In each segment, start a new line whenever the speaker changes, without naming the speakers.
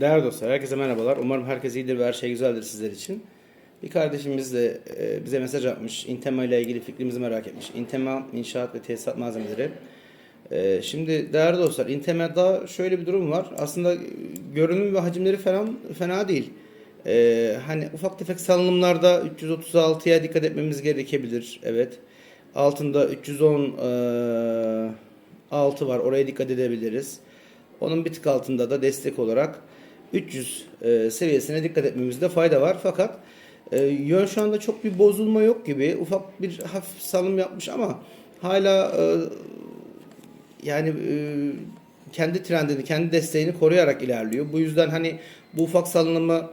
Değerli dostlar, herkese merhabalar. Umarım herkes iyidir ve her şey güzeldir sizler için. Bir kardeşimiz de e, bize mesaj atmış. Intema ile ilgili fikrimizi merak etmiş. Intema inşaat ve tesisat malzemeleri. E, şimdi değerli dostlar, Intema'da şöyle bir durum var. Aslında görünüm ve hacimleri falan fena değil. E, hani ufak tefek salınımlarda 336'ya dikkat etmemiz gerekebilir. Evet. Altında 310 e, altı var. Oraya dikkat edebiliriz. Onun bir tık altında da destek olarak 300 e, seviyesine dikkat etmemizde fayda var. Fakat e, yön şu anda çok bir bozulma yok gibi. Ufak bir hafif salım yapmış ama hala e, yani e, kendi trendini, kendi desteğini koruyarak ilerliyor. Bu yüzden hani bu ufak salınımı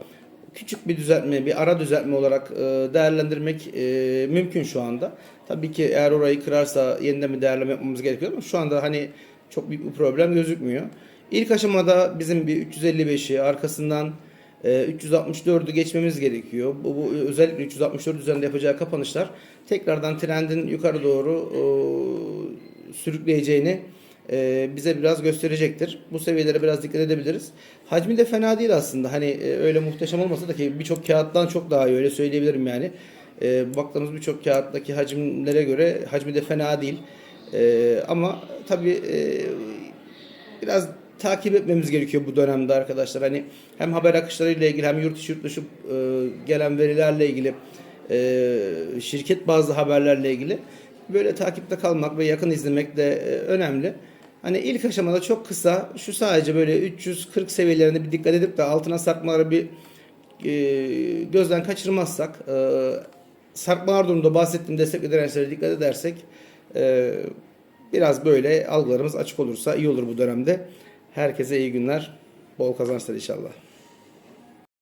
küçük bir düzeltme, bir ara düzeltme olarak e, değerlendirmek e, mümkün şu anda. Tabii ki eğer orayı kırarsa yeniden bir değerleme yapmamız gerekiyor ama şu anda hani çok büyük bir problem gözükmüyor. İlk aşamada bizim bir 355'i arkasından e, 364'ü geçmemiz gerekiyor. Bu, bu özellikle 364 üzerinde yapacağı kapanışlar tekrardan trendin yukarı doğru e, sürükleyeceğini e, bize biraz gösterecektir. Bu seviyelere biraz dikkat edebiliriz. Hacmi de fena değil aslında. Hani e, öyle muhteşem olmasa da ki birçok kağıttan çok daha iyi öyle söyleyebilirim yani. E, baktığımız birçok kağıttaki hacimlere göre hacmi de fena değil. E, ama tabii e, biraz takip etmemiz gerekiyor bu dönemde arkadaşlar. Hani hem haber akışlarıyla ilgili hem yurt içi yurt dışı e, gelen verilerle ilgili e, şirket bazı haberlerle ilgili böyle takipte kalmak ve yakın izlemek de e, önemli. Hani ilk aşamada çok kısa şu sadece böyle 340 seviyelerine bir dikkat edip de altına sarkmaları bir e, gözden kaçırmazsak e, sarkmalar durumunda bahsettiğim destek ve dirençlere dikkat edersek e, biraz böyle algılarımız açık olursa iyi olur bu dönemde. Herkese iyi günler, bol kazançlar inşallah.